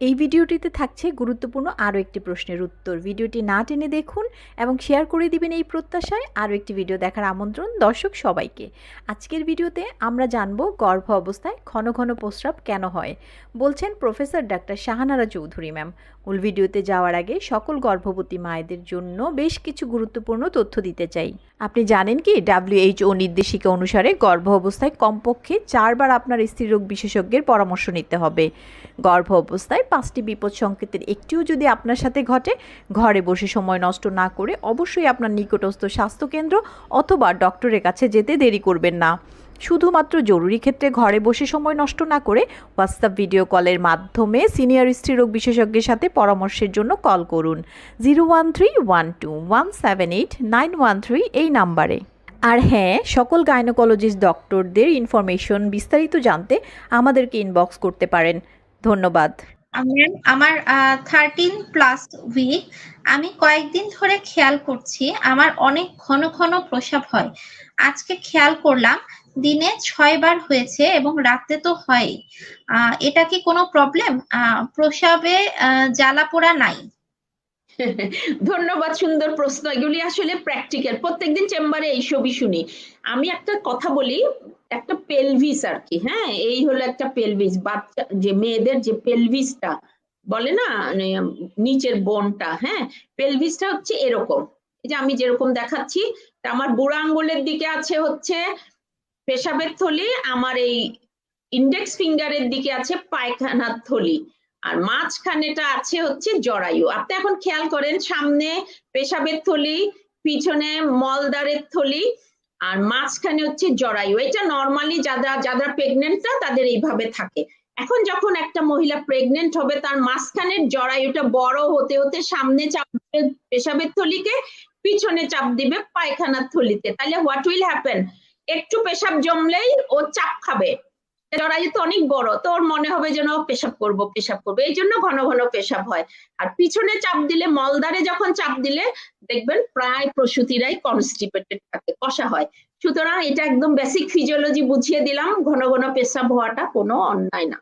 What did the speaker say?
এই ভিডিওটিতে থাকছে গুরুত্বপূর্ণ আরও একটি প্রশ্নের উত্তর। ভিডিওটি না টেনে দেখুন এবং শেয়ার করে দিবেন এই প্রত্যাশায় আরও একটি ভিডিও দেখার আমন্ত্রণ দর্শক সবাইকে। আজকের ভিডিওতে আমরা জানব গর্ভ অবস্থায় ঘন ঘন প্রস্রাব কেন হয়। বলছেন professor doctor Shahanara Chowdhury ma'am. মূল ভিডিওতে যাওয়ার আগে সকল গর্ভবতী মায়েদের জন্য বেশ কিছু গুরুত্বপূর্ণ তথ্য দিতে চাই। আপনি জানেন কি ডাব্লিউএইচও নির্দেশিকা অনুসারে গর্ভ অবস্থায় কমপক্ষে চারবার আপনার স্ত্রীরোগ বিশেষজ্ঞের পরামর্শ নিতে হবে। গর্ভ অবস্থায় পাঁচটি বিপদ সংকেতের একটিও যদি আপনার সাথে ঘটে, ঘরে বসে সময় নষ্ট না করে অবশ্যই আপনার নিকটস্থ স্বাস্থ্যকেন্দ্র অথবা ডক্টরের কাছে যেতে দেরি করবেন না। শুধুমাত্র জরুরি ক্ষেত্রে ঘরে বসে সময় নষ্ট না করে হোয়াটসঅ্যাপ ভিডিও কলের মাধ্যমে সিনিয়র স্ত্রীরোগ বিশেষজ্ঞের সাথে পরামর্শের জন্য কল করুন। Zero one three one two one seven eight nine one three এই নাম্বারে। আর হ্যাঁ সকল গাইনোকোলজিস্ট ডক্টরদের ইনফরমেশন বিস্তারিত জানতে আমাদেরকে ইনবক্স করতে পারেন। ধন্যবাদ। ম্যাম আমার থার্টিন প্লাস উইক আমি কয়েকদিন ধরে খেয়াল করছি, আমার অনেক ঘন ঘন প্রসাব হয়। আজকে খেয়াল করলাম, দিনে ছয় বার হয়েছে এবং রাতে তো হয় এটা কি কোনো প্রবলেম প্রসাবে জ্বালা পোড়া নাই। ধন্যবাদ, সুন্দর প্রশ্ন। এগুলি আসলে প্র্যাকটিক্যাল প্রত্যেকদিন চেম্বারে এইসবই শুনি। আমি একটা কথা বলি, একটা পেলভিস আর কি হ্যাঁ? এই হলো একটা পেলভিস বাচ্চা, যে মেয়েদের যে পেলভিসটা বলে না? মানে নিচের বোনটা হ্যাঁ? পেলভিসটা হচ্ছে এরকম। যে আমি যেরকম দেখাচ্ছি আমার বুড়া আঙ্গুলের দিকে আছে হচ্ছে পেশাবের থলি, আমার এই ইন্ডেক্স ফিঙ্গারের দিকে আছে পায়খানার থলি। আর মাঝখানেটা আছে হচ্ছে জরায়ু। আপনি এখন খেয়াল করেন, সামনে পেশাবের থলি, পিছনে মলদারের থলি, আর মাঝখানে হচ্ছে জরায়ু। এটা নর্মালি যারা যারা প্রেগনেন্টরা তাদের এইভাবে থাকে। এখন যখন একটা মহিলা প্রেগনেন্ট হবে, তার মাঝখানের জরায়ুটা বড় হতে হতে সামনে চাপ দিবে পেশাবের থলিকে, পিছনে চাপ দিবে পায়খানার থলিতে। তাহলে হোয়াট উইল হ্যাপেন একটু পেশাব জমলেই ও চাপ খাবে। জরায়ু তো অনেক বড়, তো ওর মনে হবে যেন পেশাব করব পেশাব করব। এই জন্য ঘন ঘন পেশাব হয়। আর পিছনে চাপ দিলে মলদারে যখন চাপ দিলে, দেখবেন প্রায় প্রসূতিরাই কনস্টিপেটেড থাকে, কষা হয়। সুতরাং এটা একদম বেসিক ফিজিওলজি বুঝিয়ে দিলাম, ঘন ঘন পেশাব হওয়াটা কোনো অন্যায় না।